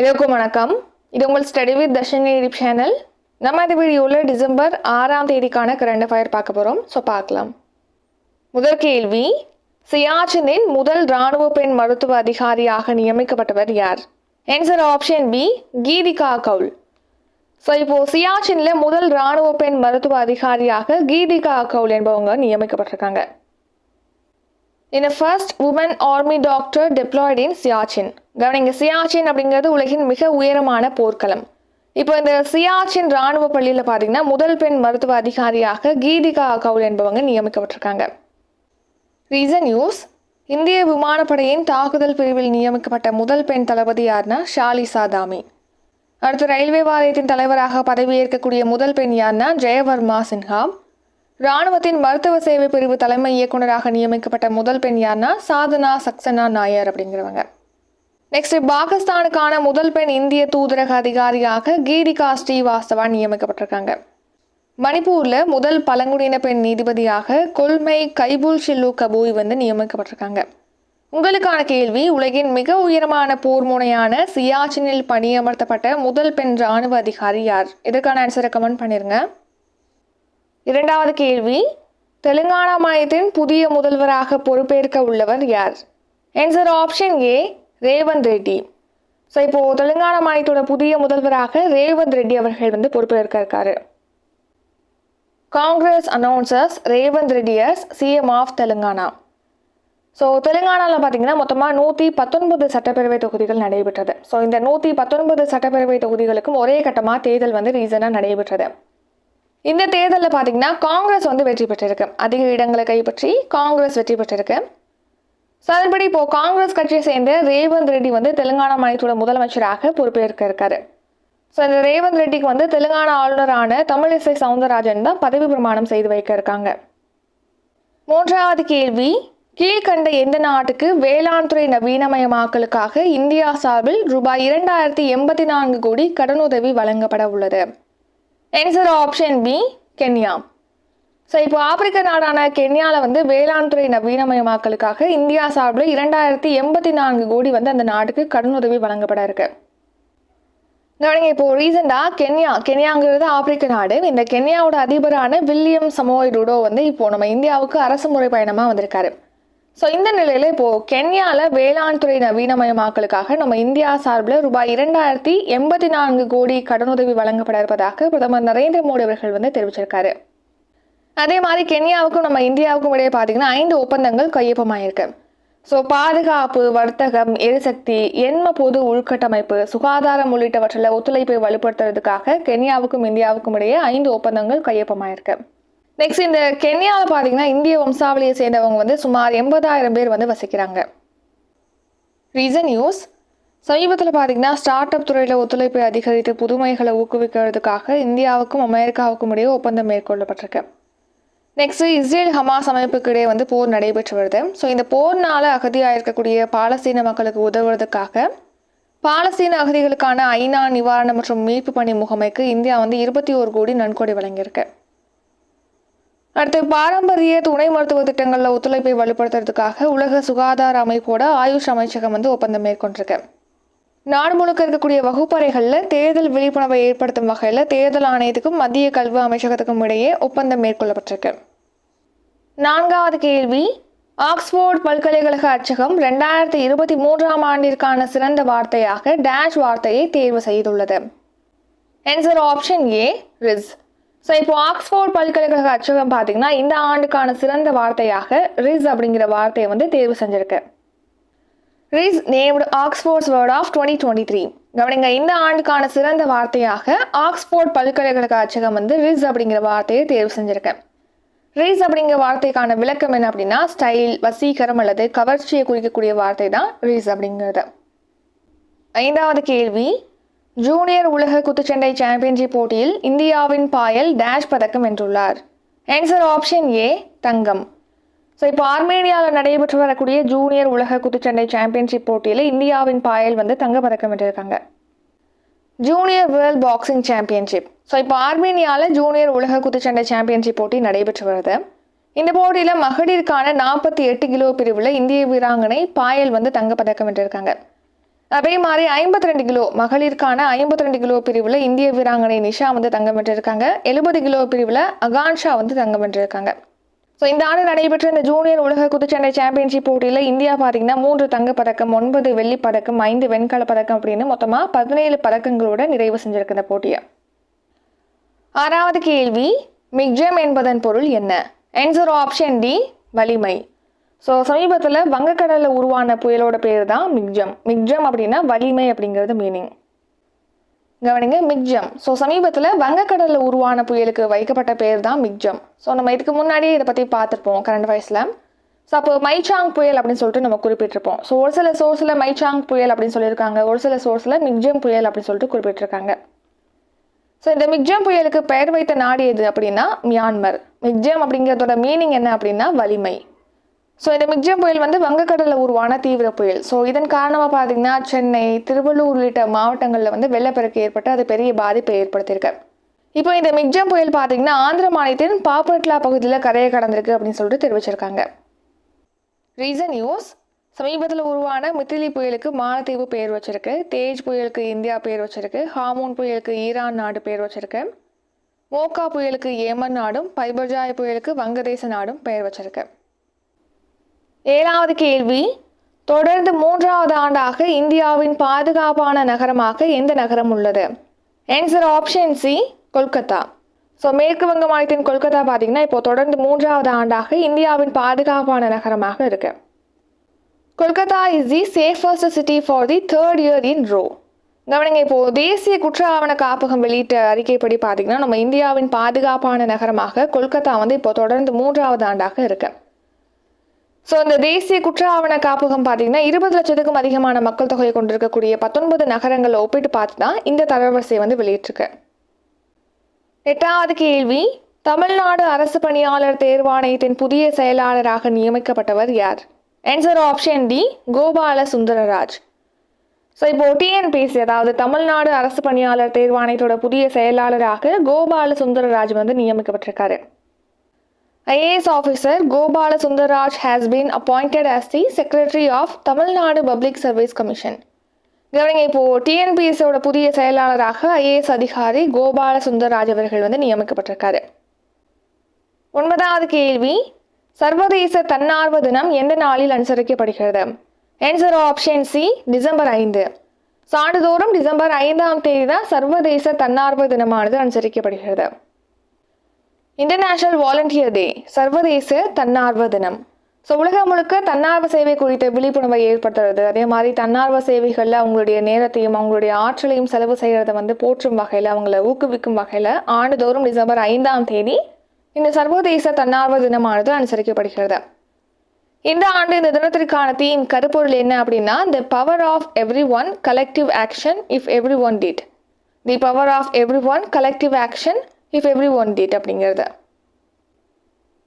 எல்லோருக்கும் வணக்கம். இது உங்கள் study with Darshan YouTube channel நம்ம இந்த வீடியோவில் டிசம்பர் ஆறாம் தேதிக்கான கரண்ட் அஃபயர் பார்க்க போகிறோம் ஸோ பார்க்கலாம். முதல் கேள்வி சியாச்சினின் முதல் இராணுவ பெண் மருத்துவ அதிகாரியாக நியமிக்கப்பட்டவர் யார்? Answer option B Geetika Koul. So இப்போது சியாச்சினில் முதல் இராணுவ பெண் மருத்துவ அதிகாரியாக கீதிகா கவுல் என்பவங்க நியமிக்கப்பட்டிருக்காங்க. In a first woman army doctor deployed in Siachen கவனிங்க சியாச்சின் அப்படிங்கிறது உலகின் மிக உயரமான போர்க்களம். இப்போ இந்த சியாச்சின் ராணுவ பள்ளியில் பார்த்தீங்கன்னா முதல் பெண் மருத்துவ அதிகாரியாக கீதிகா கவுல் என்பவங்க நியமிக்கப்பட்டிருக்காங்க. ரீசன் நியூஸ் இந்திய விமானப்படையின் தாக்குதல் பிரிவில் நியமிக்கப்பட்ட முதல் பெண் தளபதி யார்னா ஷாலிசா தாமி அடுத்து ரயில்வே வாரியத்தின் தலைவராக பதவியேற்கக்கூடிய முதல் பெண் யார்னா ஜெயவர்மா சின்ஹா. ராணுவத்தின் மருத்துவ சேவை பிரிவு தலைமை இயக்குநராக நியமிக்கப்பட்ட முதல் பெண் யார்னா சாதனா சக்சனா நாயர் அப்படிங்கிறவங்க. நெக்ஸ்ட் பாகிஸ்தானுக்கான முதல் பெண் இந்திய தூதரக அதிகாரியாக கீதிகா ஸ்ரீவாஸ்தவா நியமிக்கப்பட்டிருக்காங்க. மணிப்பூரில் முதல் பழங்குடியின பெண் நீதிபதியாக கொல்மை கைபுல் ஷில்லு கபூய் வந்து நியமிக்கப்பட்டிருக்காங்க. உங்களுக்கான கேள்வி உலகின் மிக உயரமான போர் முனையான சியாச்சினில் பணியமர்த்தப்பட்ட முதல் பெண் ராணுவ அதிகாரி யார்? இதற்கான ஆன்சரை கமெண்ட் பண்ணிருங்க. இரண்டாவது கேள்வி தெலுங்கானா மாநிலத்தின் புதிய முதல்வராக பொறுப்பேற்க உள்ளவர் யார்? Answer option A Revanth Reddy so இப்போது தெலுங்கானா மாநிலத்தோட புதிய முதல்வராக ரேவந்த் ரெட்டி அவர்கள் வந்து பொறுப்பேற்க இருக்காரு. Congress announces Revanth Reddy as CM of Telangana so தெலுங்கானாவில் பார்த்தீங்கன்னா மொத்தமாக நூற்றி பத்தொன்பது சட்டப்பேரவை தொகுதிகள் நடைபெற்றது. ஸோ இந்த நூற்றி பத்தொன்பது சட்டப்பேரவை தொகுதிகளுக்கும் ஒரே கட்டமாக தேர்தல் வந்து ரீசனாக நடைபெற்றது. இந்த தேர்தலில் பார்த்தீங்கன்னா காங்கிரஸ் வந்து வெற்றி பெற்றிருக்கு. அதிக இடங்களை கைப்பற்றி காங்கிரஸ் வெற்றி பெற்றிருக்கு. ஸோ அதன்படி இப்போ காங்கிரஸ் கட்சியை சேர்ந்த ரேவந்த் ரெட்டி வந்து தெலுங்கானா மாநிலத்தோட முதலமைச்சராக பொறுப்பேற்க இருக்காரு. ஸோ இந்த ரேவந்த் ரெட்டிக்கு வந்து தெலுங்கானா ஆளுநரான தமிழிசை சவுந்தரராஜன் தான் பதவி பிரமாணம் செய்து வைக்க இருக்காங்க. மூன்றாவது கேள்வி கீழ்கண்ட எந்த நாட்டுக்கு வேளாண் துறை நவீனமயமாக்கலுக்காக இந்தியா சார்பில் ரூபாய் இரண்டாயிரத்தி எண்பத்தி நான்கு கோடி கடனுதவி வழங்கப்பட உள்ளது? Answer option B Kenya so இப்போ ஆப்பிரிக்க நாடான கென்யாவில் வந்து வேளாண் துறை நவீனமயமாக்கலுக்காக இந்தியா சார்பில் இரண்டாயிரத்தி எண்பத்தி நான்கு கோடி வந்து அந்த நாட்டுக்கு கடனுதவி வழங்கப்பட இருக்கு. கவனிங்க இப்போ ரீசெண்டாக கென்யா. கென்யாங்கிறது ஆப்பிரிக்க நாடு. இந்த கென்யாவோட அதிபரான வில்லியம் சமோய் ருடோ வந்து இப்போ நம்ம இந்தியாவுக்கு அரசு முறை பயணமாக வந்திருக்காரு. ஸோ இந்த நிலையில் இப்போது கென்யாவில் வேளாண் துறை நவீனமயமாக்கலுக்காக நம்ம இந்தியா சார்பில் ரூபாய் இரண்டாயிரத்தி எண்பத்தி நான்கு கோடி கடனுதவி வழங்கப்பட இருப்பதாக பிரதமர் நரேந்திர மோடி அவர்கள் வந்து தெரிவிச்சிருக்காரு. அதே மாதிரி கென்யாவுக்கும் நம்ம இந்தியாவுக்கும் இடையே பார்த்தீங்கன்னா ஐந்து ஒப்பந்தங்கள் கையொப்பமாயிருக்கு. ஸோ பாதுகாப்பு வர்த்தகம் எரிசக்தி எண்ம பொது உள்கட்டமைப்பு சுகாதாரம் உள்ளிட்டவற்றில் ஒத்துழைப்பை வலுப்படுத்துறதுக்காக கென்யாவுக்கும் இந்தியாவுக்கும் இடையே ஐந்து ஒப்பந்தங்கள் கையொப்பமாயிருக்கு. நெக்ஸ்ட் இந்த கென்யாவில் பார்த்தீங்கன்னா இந்திய வம்சாவளியை சேர்ந்தவங்க வந்து சுமார் எண்பதாயிரம் பேர் வந்து வசிக்கிறாங்க. ரீசன் நியூஸ் சமீபத்தில் பார்த்தீங்கன்னா ஸ்டார்ட் அப் துறையில் ஒத்துழைப்பை அதிகரித்து புதுமைகளை ஊக்குவிக்கிறதுக்காக இந்தியாவுக்கும் அமெரிக்காவுக்கும் இடையே ஒப்பந்தம் மேற்கொள்ளப்பட்டிருக்கு. நெக்ஸ்ட் இஸ்ரேல் ஹமாஸ் அமைப்புக்கு இடையே வந்து போர் நடைபெற்று வருது. ஸோ இந்த போர்னால் அகதியாக இருக்கக்கூடிய பாலஸ்தீன மக்களுக்கு உதவுறதுக்காக பாலஸ்தீன அகதிகளுக்கான ஐநா நிவாரணம் மற்றும் மீட்பு பணி முகமைக்கு இந்தியா வந்து இருபத்தி ஒரு கோடி நன்கொடை வழங்கியிருக்கு. அடுத்து பாரம்பரிய துணை மருத்துவ திட்டங்களில் ஒத்துழைப்பை வலுப்படுத்துறதுக்காக உலக சுகாதார அமைப்போட ஆயுஷ் அமைச்சகம் வந்து ஒப்பந்தம் மேற்கொண்டிருக்கு. நாடு முழுக்க இருக்கக்கூடிய வகுப்பறைகளில் தேர்தல் விழிப்புணர்வை ஏற்படுத்தும் வகையில் தேர்தல் ஆணையத்துக்கும் மத்திய கல்வி அமைச்சகத்துக்கும் இடையே ஒப்பந்தம் மேற்கொள்ளப்பட்டிருக்கு. நான்காவது கேள்வி ஆக்ஸ்போர்ட் பல்கலைக்கழக அச்சகம் ரெண்டாயிரத்தி இருபத்தி மூன்றாம் ஆண்டிற்கான சிறந்த வார்த்தையாக டேஷ் வார்த்தையை தேர்வு செய்துள்ளது. Answer option A rizz so இப்போ ஆக்ஸ்போர்ட் பல்கலைக்கழக அச்சகம் பார்த்தீங்கன்னா இந்த ஆண்டுக்கான சிறந்த வார்த்தையாக ரிஸ் அப்படிங்கிற வார்த்தையை வந்து தேர்வு செஞ்சிருக்கு. Rizz named Oxford's word of twenty twenty three. கவனிங்க இந்த ஆண்டுக்கான சிறந்த வார்த்தையாக ஆக்ஸ்போர்ட் பல்கலைக்கழக அச்சகம் வந்து ரிஸ் அப்படிங்கிற வார்த்தையை தேர்வு செஞ்சிருக்கேன் ரிஸ் அப்படிங்கிற வார்த்தைக்கான விளக்கம் என்ன அப்படின்னா ஸ்டைல் வசீகரம் அல்லது கவர்ச்சியை குறிக்கக்கூடிய வார்த்தை தான் ரிஸ் அப்படிங்கிறது. ஐந்தாவது கேள்வி ஜூனியர் உலக குத்துச்சண்டை சாம்பியன்ஷிப் போட்டியில் இந்தியாவின் பாயல் டேஷ் பதக்கம் வென்றுள்ளார். ஆன்சர் ஆப்ஷன் ஏ தங்கம். ஸோ இப்போ ஆர்மேனியாவில் நடைபெற்று வரக்கூடிய ஜூனியர் உலக குத்துச்சண்டை சாம்பியன்ஷிப் போட்டியில் இந்தியாவின் பாயல் வந்து தங்கப்பதக்கம் வென்றிருக்காங்க. Junior world boxing championship so இப்போ ஆர்மேனியாவில் ஜூனியர் உலக குத்துச்சண்டை சாம்பியன்ஷிப் போட்டி நடைபெற்று வருது. இந்த போட்டியில் மகளிருக்கான நாற்பத்தி எட்டு கிலோ பிரிவில் இந்திய வீராங்கனை பாயல் வந்து தங்கப்பதக்கம் வென்றிருக்காங்க. அதே மாதிரி ஐம்பத்தி ரெண்டு கிலோ மகளிருக்கான ஐம்பத்தி ரெண்டு கிலோ பிரிவில் இந்திய வீராங்கனை நிஷா வந்து தங்கம் வென்றிருக்காங்க எழுபது கிலோ பிரிவில் அகான்ஷா வந்து தங்கம் வென்றிருக்காங்க ஸோ இந்த ஆண்டு நடைபெற்ற இந்த ஜூனியர் உலக குத்துச்சண்டை சாம்பியன்ஷிப் போட்டியில் இந்தியா பார்த்தீங்கன்னா மூன்று தங்கப் பதக்கம் ஒன்பது வெள்ளி பதக்கம் ஐந்து வெண்கலப் பதக்கம் அப்படின்னு மொத்தமாக பதினேழு பதக்கங்களோட நிறைவு செஞ்சிருக்கு இந்த போட்டியை. ஆறாவது கேள்வி மிக்ஜம் என்பதன் பொருள் என்ன? ஆன்சர் ஆப்ஷன் டி வலிமை. ஸோ சமீபத்தில் வங்கக்கடலில் உருவான புயலோட பேர் தான் மிக்ஜம். மிக்ஜம் அப்படின்னா வலிமை அப்படிங்கிறது மீனிங் கவனிங்க மிக்ஜம். ஸோ சமீபத்தில் வங்கக்கடலில் உருவான புயலுக்கு வைக்கப்பட்ட பேர் தான் மிக்ஜம். ஸோ நம்ம இதுக்கு முன்னாடியே இதை பற்றி பார்த்துருப்போம் கரண்ட் வயசில் ஸோ அப்போ மைச்சாங் புயல் அப்படின்னு சொல்லிட்டு நம்ம குறிப்பிட்டிருப்போம். ஸோ ஒரு சில சோர்ஸில் மைச்சாங் புயல் அப்படின்னு சொல்லியிருக்காங்க. ஒரு சில சோர்ஸில் மிக்ஜம் புயல் அப்படின்னு சொல்லிட்டு குறிப்பிட்டிருக்காங்க. ஸோ இந்த மிக்ஜம் புயலுக்கு பெயர் வைத்த நாடு எது அப்படின்னா மியான்மர். மிக்ஜம் அப்படிங்கிறதோட மீனிங் என்ன அப்படின்னா வலிமை. ஸோ இந்த மிக்ஜம் புயல் வந்து வங்கக்கடலில் உருவான தீவிர புயல். ஸோ இதன் காரணமாக பார்த்தீங்கன்னா சென்னை திருவள்ளூர் உள்ளிட்ட மாவட்டங்களில் வந்து வெள்ளப்பெருக்கு ஏற்பட்டு அது பெரிய பாதிப்பை ஏற்படுத்தியிருக்கு. இப்போ இந்த மிக்ஜம் புயல் பார்த்தீங்கன்னா ஆந்திர மாநிலத்தின் பாப்பட்லா பகுதியில் கரையை கடந்திருக்கு அப்படின்னு சொல்லிட்டு தெரிவிச்சிருக்காங்க. ரீசன் நியூஸ் சமீபத்தில் உருவான மித்திலி புயலுக்கு மாலத்தீவு பேர் வச்சிருக்கு. தேஜ் புயலுக்கு இந்தியா பேர் வச்சிருக்கு. ஹாமூன் புயலுக்கு ஈரான் நாடு பேர் வச்சிருக்கு. மோக்கா புயலுக்கு ஏமன் நாடும் பைபர்ஜாய் புயலுக்கு வங்கதேச நாடும் பெயர் வச்சிருக்கு. ஏழாவது கேள்வி தொடர்ந்து மூன்றாவது ஆண்டாக இந்தியாவின் பாதுகாப்பான நகரமாக எந்த நகரம் உள்ளது? Answer option C Kolkata. So மேற்கு வங்க மாநிலத்தின் கொல்கத்தா பார்த்தீங்கன்னா இப்போ தொடர்ந்து மூன்றாவது ஆண்டாக இந்தியாவின் பாதுகாப்பான நகரமாக இருக்கு. Kolkata is the safest city for the third year in row கவனிங்க இப்போ தேசிய குற்ற ஆவண காப்பகம் வெளியிட்ட அறிக்கைப்படி பார்த்தீங்கன்னா நம்ம இந்தியாவின் பாதுகாப்பான நகரமாக கொல்கத்தா வந்து இப்போ தொடர்ந்து மூன்றாவது ஆண்டாக இருக்குது ஸோ இந்த தேசிய குற்ற ஆவண காப்பகம் பார்த்தீங்கன்னா இருபது லட்சத்துக்கும் அதிகமான மக்கள் தொகையை கொண்டிருக்கக்கூடிய பத்தொன்பது நகரங்களை ஒப்பிட்டு பார்த்து தான் இந்த தரவரிசையை வந்து வெளியிட்டிருக்கு. எட்டாவது கேள்வி தமிழ்நாடு அரசு பணியாளர் தேர்வாணையத்தின் புதிய செயலாளராக நியமிக்கப்பட்டவர் யார்? Answer option D Gopala Sundararaj so இப்போ டிஎன்பிஎஸ்சி அதாவது தமிழ்நாடு அரசு பணியாளர் தேர்வாணையத்தோட புதிய செயலாளராக கோபால சுந்தரராஜ் வந்து நியமிக்கப்பட்டிருக்காரு. IAS officer Gopala Sundararaj has been appointed as the secretary of Tamil Nadu public service commission கவனிங்க இப்போது டிஎன்பிஎஸ்சியோட புதிய செயலாளராக ஐஏஎஸ் அதிகாரி கோபால சுந்தர்ராஜ் அவர்கள் வந்து நியமிக்கப்பட்டிருக்காரு. ஒன்பதாவது கேள்வி. சர்வதேச தன்னார்வ தினம் எந்த நாளில் அனுசரிக்கப்படுகிறது? ஆன்சர் ஆப்ஷன் சி டிசம்பர் ஐந்து. சான்றுதோறும் டிசம்பர் ஐந்தாம் தேதி தான் சர்வதேச தன்னார்வ தினமானது அனுசரிக்கப்படுகிறது. இன்டர்நேஷனல் வாலண்டியர் டே சர்வதேச தன்னார்வ தினம். ஸோ உலகம் முழுக்க தன்னார்வ சேவை குறித்த விழிப்புணர்வை ஏற்படுத்துறது. அதே மாதிரி தன்னார்வ சேவைகளில் அவங்களுடைய நேரத்தையும் அவங்களுடைய ஆற்றலையும் செலவு செய்கிறத வந்து போற்றும் வகையில் அவங்கள ஊக்குவிக்கும் வகையில் ஆண்டுதோறும் டிசம்பர் ஐந்தாம் தேதி இந்த சர்வதேச தன்னார்வ தினமானது அனுசரிக்கப்படுகிறது. இந்த ஆண்டு இந்த தினத்திற்கான தீம் கருப்பொருள் என்ன அப்படின்னா the power of everyone collective action if everyone did the power of everyone collective action if everyone did அப்படிங்கிறது.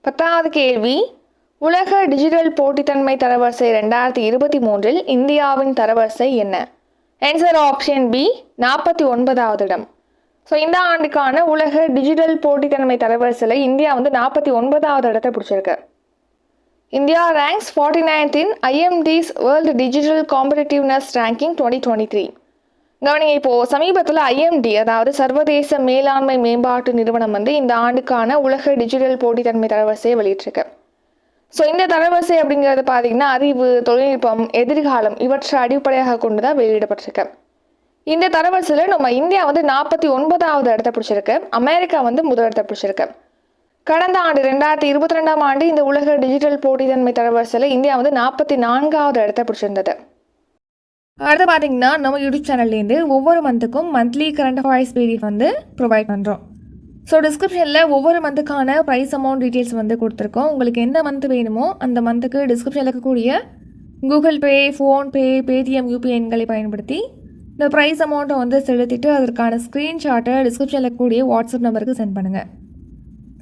பத்தாவது கேள்வி. உலக டிஜிட்டல் போட்டித்தன்மை தரவரிசை ரெண்டாயிரத்தி இருபத்தி மூன்றில் இந்தியாவின் தரவரிசை என்ன? ஆன்சர் ஆப்ஷன் பி நாற்பத்தி ஒன்பதாவது இடம். ஸோ இந்த ஆண்டுக்கான உலக டிஜிட்டல் போட்டித்தன்மை தரவரிசையில் இந்தியா வந்து நாற்பத்தி ஒன்பதாவது இடத்தை பிடிச்சிருக்கு. India ranks forty ninth in IMD's world digital competitiveness ranking twenty twenty three கவனிங்க இப்போது சமீபத்தில் ஐஎம்டி அதாவது சர்வதேச மேலாண்மை மேம்பாட்டு நிறுவனம் வந்து இந்த ஆண்டுக்கான உலக டிஜிட்டல் போட்டித்தன்மை தரவரிசையை வெளியிட்டிருக்கு. ஸோ இந்த தரவரிசை அப்படிங்கிறது பார்த்தீங்கன்னா அறிவு தொழில்நுட்பம் எதிர்காலம் இவற்றை அடிப்படையாக கொண்டு தான் வெளியிடப்பட்டிருக்கு. இந்த தரவரிசையில் நம்ம இந்தியா வந்து நாற்பத்தி ஒன்பதாவது இடத்த பிடிச்சிருக்கு. அமெரிக்கா வந்து முதல் இடத்த பிடிச்சிருக்கு. கடந்த ஆண்டு ரெண்டாயிரத்தி இருபத்தி ரெண்டாம் ஆண்டு இந்த உலக டிஜிட்டல் போட்டித்தன்மை தரவரிசையில் இந்தியா வந்து நாற்பத்தி நான்காவது இடத்த பிடிச்சிருந்தது. அடுத்து பார்த்தீங்கன்னா நம்ம யூடியூப் சேனல்லேருந்து ஒவ்வொரு மந்த்துக்கும் மந்த்லி கரண்ட் அஃபேர்ஸ் பிடிஎஃப் வந்து ப்ரொவைட் பண்ணுறோம் ஸோ டிஸ்கிரிப்ஷனில் ஒவ்வொரு மந்த்துக்கான ப்ரைஸ் அமௌண்ட் டீட்டெயில்ஸ் வந்து கொடுத்துருக்கோம். உங்களுக்கு எந்த மந்த் வேணுமோ அந்த மந்த்துக்கு டிஸ்கிரிப்ஷனில் இருக்கக்கூடிய Google Pay PhonePe Paytm UPI எண்களை பயன்படுத்தி இந்த ப்ரைஸ் அமௌண்ட்டை வந்து செலுத்திட்டு அதற்கான ஸ்க்ரீன்ஷாட்டை டிஸ்கிரிப்ஷனில் இருக்கக்கூடிய வாட்ஸ்அப் நம்பருக்கு சென்ட் பண்ணுங்கள்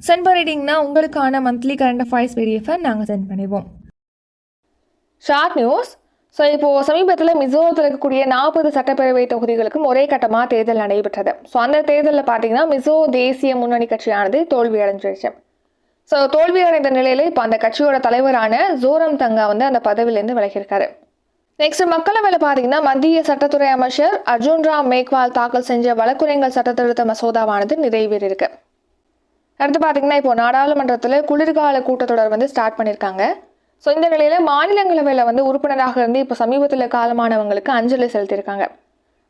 சென்ட் பண்ணிட்டீங்கன்னா உங்களுக்கான மந்த்லி கரண்ட் அஃபேர்ஸ் பிடிஎஃபை நாங்கள் சென்ட் பண்ணிடுவோம். ஷார்ட் நியூஸ் ஸோ இப்போது சமீபத்தில் மிசோரத்தில் இருக்கக்கூடிய நாற்பது சட்டப்பேரவை தொகுதிகளுக்கும் ஒரே கட்டமாக தேர்தல் நடைபெற்றது. ஸோ அந்த தேர்தலில் பார்த்தீங்கன்னா மிசோ தேசிய முன்னணி கட்சியானது தோல்வி அடைஞ்சிருச்சு. ஸோ தோல்வி அடைந்த நிலையில் இப்போ அந்த கட்சியோட தலைவரான ஜோரம் தங்கா வந்து அந்த பதவியிலேருந்து விலகியிருக்காரு. நெக்ஸ்ட் மக்களவையில் பார்த்தீங்கன்னா மத்திய சட்டத்துறை அமைச்சர் அர்ஜுன் ராம் மேக்வால் தாக்கல் செஞ்ச வழக்குரைங்கள் சட்டத்திருத்த மசோதாவானது நிறைவேறியிருக்கு. அடுத்து பார்த்தீங்கன்னா இப்போ நாடாளுமன்றத்தில் குளிர்கால கூட்டத்தொடர் வந்து ஸ்டார்ட் பண்ணியிருக்காங்க. ஸோ இந்த நிலையில் மாநிலங்களவையில் வந்து உறுப்பினராக இருந்து இப்போ சமீபத்தில் காலமானவங்களுக்கு அஞ்சலி செலுத்தியிருக்காங்க.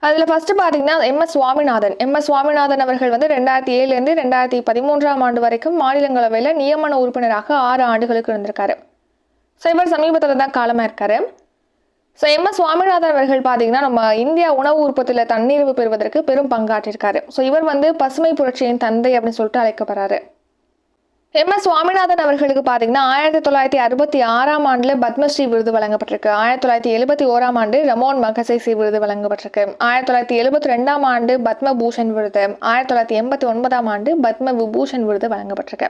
அதில் ஃபஸ்ட்டு பார்த்தீங்கன்னா M S Swaminathan. M S Swaminathan அவர்கள் வந்து ரெண்டாயிரத்தி ஏழுலேருந்து ரெண்டாயிரத்தி பதிமூன்றாம் ஆண்டு வரைக்கும் மாநிலங்களவையில் நியமன உறுப்பினராக ஆறு ஆண்டுகளுக்கு இருந்திருக்காரு. ஸோ இவர் சமீபத்தில் தான் காலமாக இருக்காரு. ஸோ எம் எஸ் சுவாமிநாதன் அவர்கள் பார்த்தீங்கன்னா நம்ம இந்தியா உணவு உற்பத்தியில் தன்னிறைவு பெறுவதற்கு பெரும் பங்காற்றிருக்காரு. ஸோ இவர் வந்து பசுமை புரட்சியின் தந்தை அப்படின்னு சொல்லிட்டு அழைக்கப்படுறாரு. எம் எஸ் சுவாமிநாதன் அவர்களுக்கு பார்த்தீங்கன்னா ஆயிரத்தி தொள்ளாயிரத்தி அறுபத்தி ஆறாம் ஆண்டில் பத்மஸ்ரீ விருது வழங்கப்பட்டிருக்கு. ஆயிரத்தி தொள்ளாயிரத்தி எழுபத்தி ஓராம் ஆண்டு ரமோன் மகசேசி விருது வழங்கப்பட்டிருக்கு. ஆயிரத்தி தொள்ளாயிரத்தி எழுபத்தி ரெண்டாம் ஆண்டு பத்ம பூஷன் விருது. ஆயிரத்தி தொள்ளாயிரத்தி எண்பத்தி ஒன்பதாம் ஆண்டு பத்ம விபூஷன் விருது வழங்கப்பட்டிருக்கு.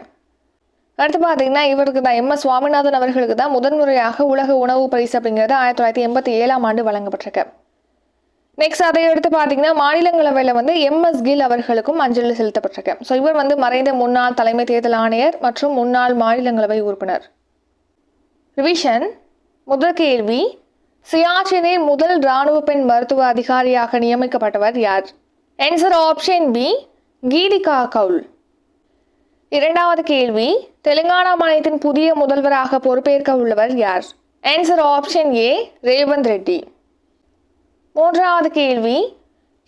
அடுத்து பார்த்தீங்கன்னா இவருக்கு தான் எம். எஸ். சுவாமிநாதன் அவர்களுக்கு தான் முதன்முறையாக உலக உணவு பரிசு அப்படிங்கிறது ஆயிரத்தி தொள்ளாயிரத்தி எண்பத்தி ஏழாம் ஆண்டு வழங்கப்பட்டிருக்கு. நெக்ஸ்ட் அதை எடுத்து பார்த்தீங்கன்னா மாநிலங்களவையில் வந்து எம் எஸ் கில் அவர்களுக்கும் அஞ்சலி செலுத்தப்பட்டிருக்கு. ஸோ இவர் வந்து மறைந்த முன்னாள் தலைமை தேர்தல் ஆணையர் மற்றும் முன்னாள் மாநிலங்களவை உறுப்பினர். ரிவிஷன் முதல் கேள்வி சியாச்சினின் முதல் இராணுவ பெண் மருத்துவ அதிகாரியாக நியமிக்கப்பட்டவர் யார்? Answer option B Geetika Kaul. இரண்டாவது கேள்வி தெலுங்கானா மாநிலத்தின் புதிய முதல்வராக பொறுப்பேற்க உள்ளவர் யார்? Answer option A Revanth Reddy. மூன்றாவது கேள்வி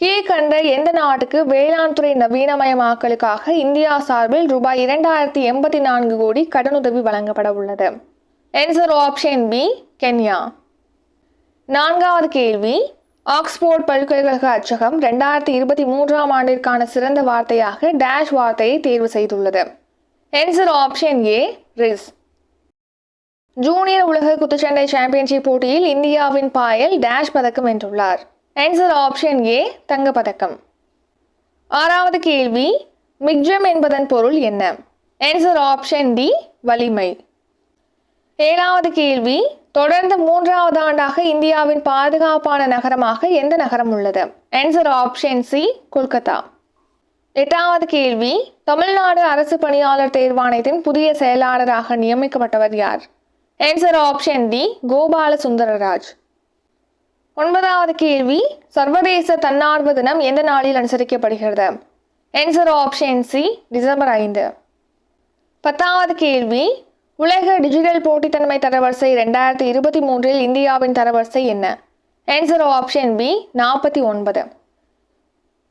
கீழ்கண்ட எந்த நாட்டுக்கு வேளாண் துறை நவீனமயமாக்கலுக்காக இந்தியா சார்பில் ரூபாய் இரண்டாயிரத்தி எண்பத்தி நான்கு கோடி கடனுதவி வழங்கப்பட உள்ளது? ஆன்சர் ஆப்ஷன் பி கென்யா நான்காவது கேள்வி ஆக்ஸ்போர்ட் பல்கலைக்கழக அச்சகம் ரெண்டாயிரத்தி இருபத்தி மூன்றாம் ஆண்டிற்கான சிறந்த வார்த்தையாக டேஷ் வார்த்தையை தேர்வு செய்துள்ளது. Answer option A rizz junior உலக குத்துச்சண்டை சாம்பியன்ஷிப் போட்டியில் இந்தியாவின் பாயல் டேஷ் பதக்கம் வென்றுள்ளார். ஆன்சர் ஆப்ஷன் ஏ தங்கப்பதக்கம். ஆறாவது கேள்வி மிக்ஜம் என்பதன் பொருள் என்ன? ஆன்சர் ஆப்ஷன் டி வலிமை. ஏழாவது கேள்வி தொடர்ந்து மூன்றாவது ஆண்டாக இந்தியாவின் பாதுகாப்பான நகரமாக எந்த நகரம் உள்ளது? Answer option C Kolkata. எட்டாவது கேள்வி தமிழ்நாடு அரசு பணியாளர் தேர்வாணையத்தின் புதிய செயலாளராக நியமிக்கப்பட்டவர் யார்? Answer option D Gopala Sundararaj ஒன்பதாவது கேள்வி சர்வதேச தன்னார்வ தினம் எந்த நாளில் அனுசரிக்கப்படுகிறது? ஆன்சர் ஆப்ஷன் சி டிசம்பர் ஐந்து. பத்தாவது கேள்வி உலக டிஜிட்டல் போட்டித்தன்மை தரவரிசை ரெண்டாயிரத்தி இருபத்தி மூன்றில் இந்தியாவின் தரவரிசை என்ன? ஆன்சர் ஆப்ஷன் பி நாற்பத்தி ஒன்பது.